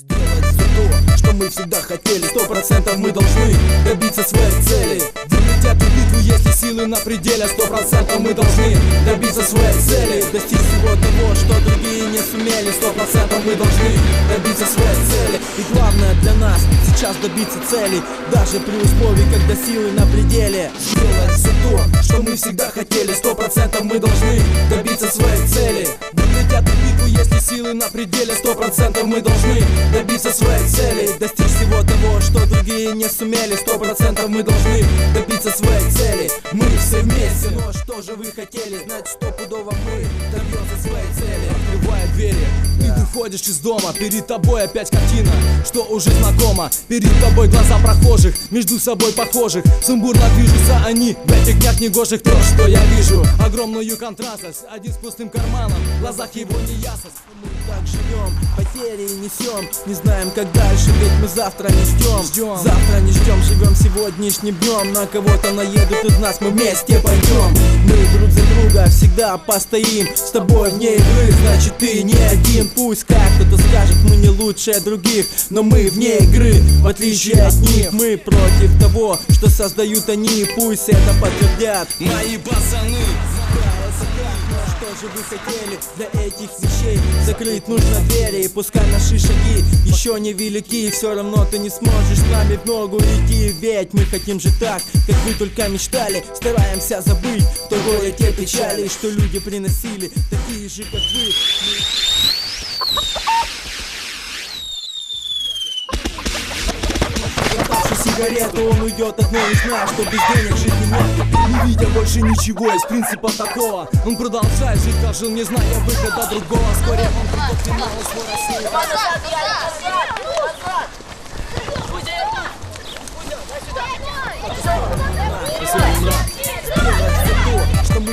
Сделать все то, что мы всегда хотели. Сто процентов мы должны добиться своей цели эту битву, если силы на пределе. Сто процентов мы должны добиться своей цели Достичь всего того, что другие не сумели. Сто процентов мы должны добиться своей цели И главное для нас сейчас добиться цели Даже при условии, когда силы на пределе. Сделать все то, что мы всегда хотели. Сто процентов мы должны добиться своей цели силы на пределе Сто процентов мы должны добиться своей цели. Достичь всего того, что другие не сумели Сто процентов мы должны добиться своей цели. Мы все вместе, но что же вы хотели? Знать стопудово мы добьемся своей цели. Открывая двери, выходишь из дома Перед тобой опять картина, что уже знакома Перед тобой глаза прохожих, между собой похожих. Сумбурно движутся они в этих днях негожих. То, что я вижу, огромную контрастность Один с пустым карманом, в глазах его неясность Так живем, потери несем. Не знаем, как дальше, ведь мы завтра не ждем. Завтра не ждем, живем сегодняшним днем. На кого-то наедут из нас, мы вместе пойдем. Мы друг за друга всегда постоим. С тобой вне игры, значит ты не один. Пусть как кто-то скажет, мы не лучше других Но мы вне игры, в отличие от них. Мы против того, что создают они. Пусть это подтвердят Мои пацаны же вы хотели для этих вещей? Закрыть нужно двери, и пускай наши шаги еще не велики Все равно ты не сможешь с нами в ногу идти Ведь мы хотим жить так, как вы только мечтали Стараемся забыть в той горе те печали Что люди приносили, такие же как вы Сигарету, он уйдет одной из нас Что без денег жить не может. Не видя больше ничего из принципа такого. Он продолжает жить, жил, не зная выхода другого. Вскоре он придет к финалу свой России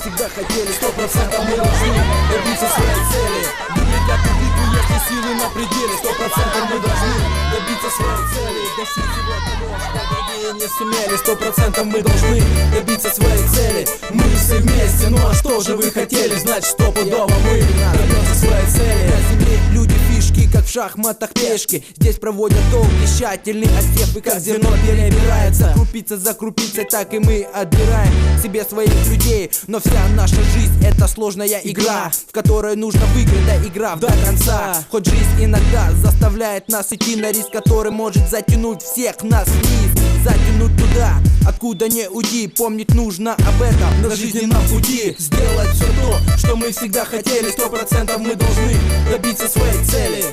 всегда хотели Сто процентов мы должны добиться своей цели. Выиграть эту битву, если силы на пределе Сто процентов мы должны добиться своей цели. Достичь всего того, что другие не сумели Сто процентов мы должны добиться своей цели. Мы все вместе, ну а что же вы хотели? Знать, что пудово мы добьемся своей цели. На земле люди фишки, как в шахматах пешки. Здесь проводят долгий тщательный отсев И как зерно перебирается. Крупица за крупицей, так и мы отбираем себе своих людей. Но вся наша жизнь это сложная игра В которой нужно выиграть, да игра до конца. Хоть жизнь иногда заставляет нас идти на риск Который может затянуть всех нас вниз Затянуть туда, откуда не уйти Помнить нужно об этом. На жизненном пути. Сделать все то, что мы всегда хотели. Сто процентов мы должны добиться своей цели.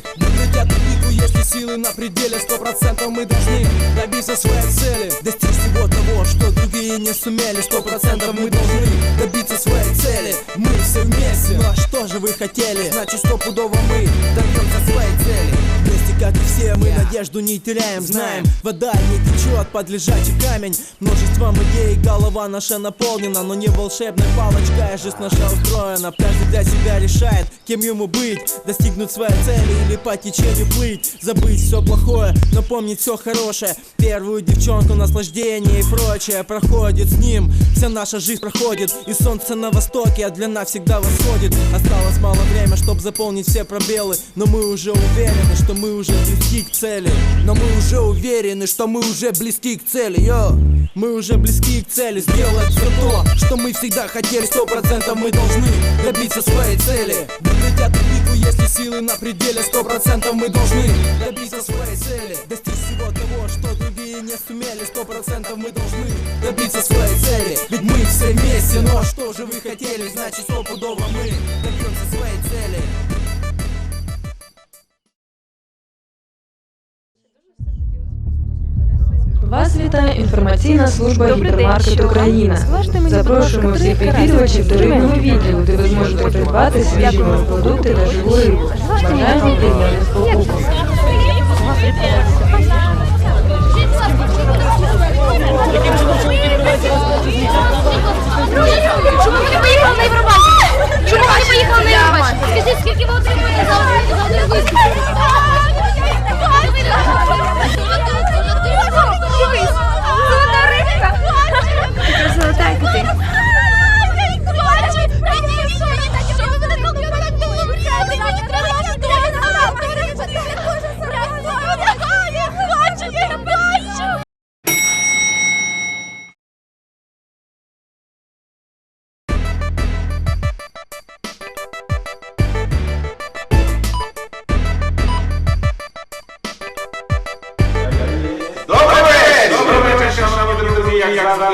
Эту битву, если силы на пределе Сто процентов мы должны добиться своей цели. Достичь всего того, что другие не сумели Сто процентов мы должны добиться своей цели. Мы все вместе, ну а что же вы хотели? Значит стопудово мы добьемся своей цели. Вместе, как и все, мы надежду не теряем. Знаем, вода не течет под лежачий камень. Множеством идей голова наша наполнена Но не волшебной палочкой, жизнь наша устроена. Каждый для себя решает, кем ему быть. Достигнуть своей цели или по течению плыть Забыть все плохое, но помнить все хорошее. Первую девчонку, наслаждение и прочее Проходит с ним, вся наша жизнь проходит И солнце на востоке, а для нас всегда восходит. Осталось мало время, чтобы заполнить все пробелы Но мы уже уверены, что мы уже близки к цели. Но мы уже уверены, что мы уже близки к цели, йо Мы уже близки к цели, сделать все то, что мы всегда хотели. Сто процентов мы должны добиться своей цели. Битву, если силы на пределе Сто процентов мы должны добиться своей цели. Достичь всего того, что другие не сумели Сто процентов мы должны добиться своей цели. Ведь мы все вместе, а что же вы хотели? Значит стопудово мы добьемся своей цели Вас вітає інформаційна служба гіпермаркет Україна. Запрошуємо всіх відвідувачів до рибного відділу, де ви зможете придбати свіжі морепродукти та живу рибу. Бажаємо приємних покупок. Чому ви не поїхали на Євробачення? Чому ви не поїхали на Євробачення? Скажіть, скільки ви отримуєте за один виступ?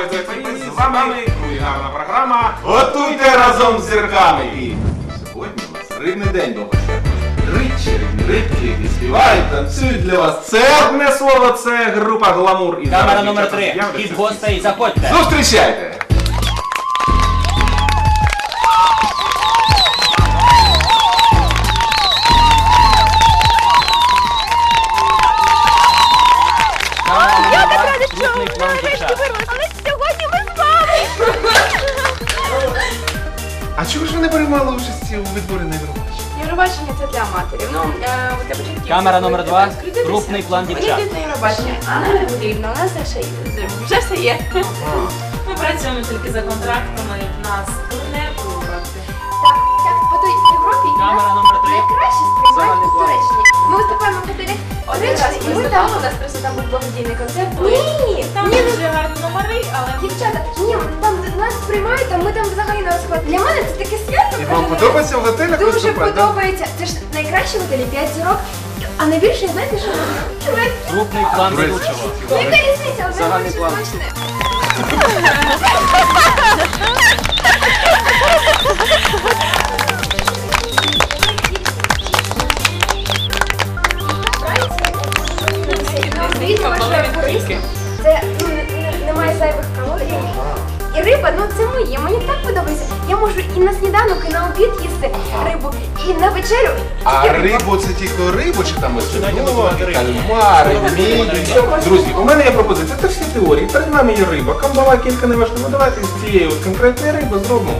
Завжди привіт. З вами кулінарна програма Готуйте разом з зірками. І сьогодні у нас рибний день дома. Тричі рибки, які співають, танцюють для вас. Це одне слово, це група Гламур. І Камера зараз номер дівчата 3. з'являться Хід гостей, заходьте. Зустрічайте! Я так рада, що. Але сьогодні Євробачення? Це для аматорів. Ну, е, для початківців. Камера номер два. Крупний план дівчат. йдуть на Євробачення, а нам не потрібно. У нас вже, є- вже все є. Ми працюємо тільки за контрактами, в нас турне вибрати. Так, так, по той Європі Камера нас номер три. найкраще сприймають в. Туреччині. Ми виступаємо в готелі Один раз Туреччини, ми і ми виступали, там... у нас просто там був благодійний концерт. Ні, Там ні, ну, дуже гарні номери, але дівчата, ні, там нас приймають, а ми там взагалі на розклад. Для мене це таке свято. І вам подобається в готелях Дуже виступати? подобається. Це ж найкраще в готелі 5 зірок. А найбільше, знаєте, що роблять? Крупний план ведучого. Яка різниця? Одне Загальний план. смачне. Це риба, ну це моє, мені так подобається. Я можу і на сніданок, і на обід їсти рибу, і на вечерю. А тільки рибу. це тільки рибу чи там ось кальмари, мідії? Друзі, у мене є пропозиція. Це всі теорії. Перед нами є риба. Камбала кілька не важливо. Давайте з цієї от конкретної риби зробимо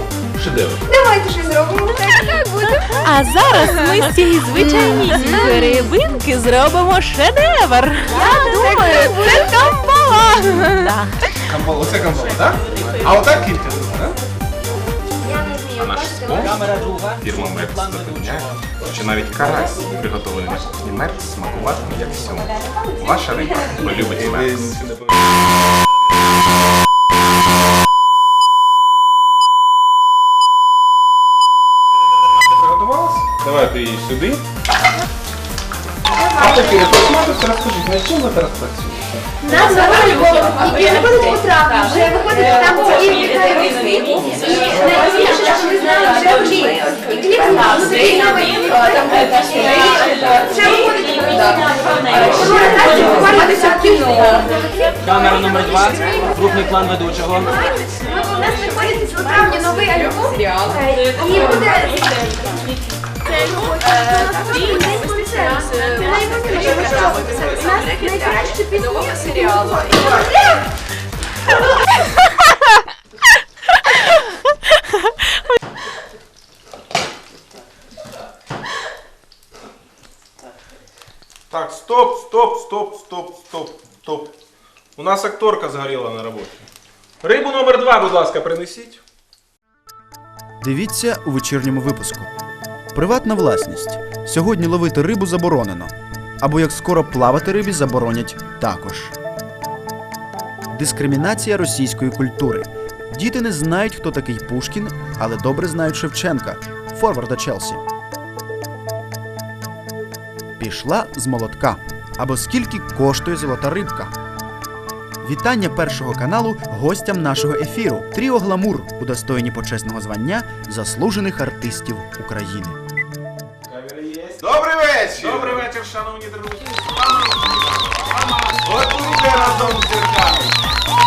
шедевр. Давайте щось зробимо. Так, так буде. А зараз ми з цієї звичайнісінької рибинки зробимо шедевр. Я думаю, це камбала. Камбала, оце камбала, так? А отак кілька так? Я не вмію. Наш спонсор? Камера друга. Фірма Мекс запевняє, що навіть карась, приготований на кухні Меркс, смакуватиме як всьому. Ваша риба полюбить Меркс. Приготувалась? Давайте її сюди. А таки, посмотрите, розкажіть, на чим ви зараз працюєте? Нас заводять голову, травмі, вже виходить там ці вітаміни. І найбільше, що ми знаємо, вже хліб. І там вже виходить Комунікація буквально десятки Камера номер два. Крупний план ведучого. У нас виходить з травня новий альбом. Е, І буде найкраще пісні серіалу. Так, стоп, стоп, стоп, стоп, стоп, стоп. У нас акторка згоріла на роботі. Рибу номер два, будь ласка, принесіть. Дивіться у вечірньому випуску. Приватна власність. Сьогодні ловити рибу заборонено. Або як скоро плавати рибі заборонять також. Дискримінація російської культури. Діти не знають, хто такий Пушкін, але добре знають Шевченка, форварда Челсі. Пішла з молотка. Або скільки коштує золота рибка. Вітання першого каналу гостям нашого ефіру. Тріо Гламур удостоєні почесного звання заслужених артистів України. Добрий вечір! Добрий вечір, шановні друзі! aplauda o Luciano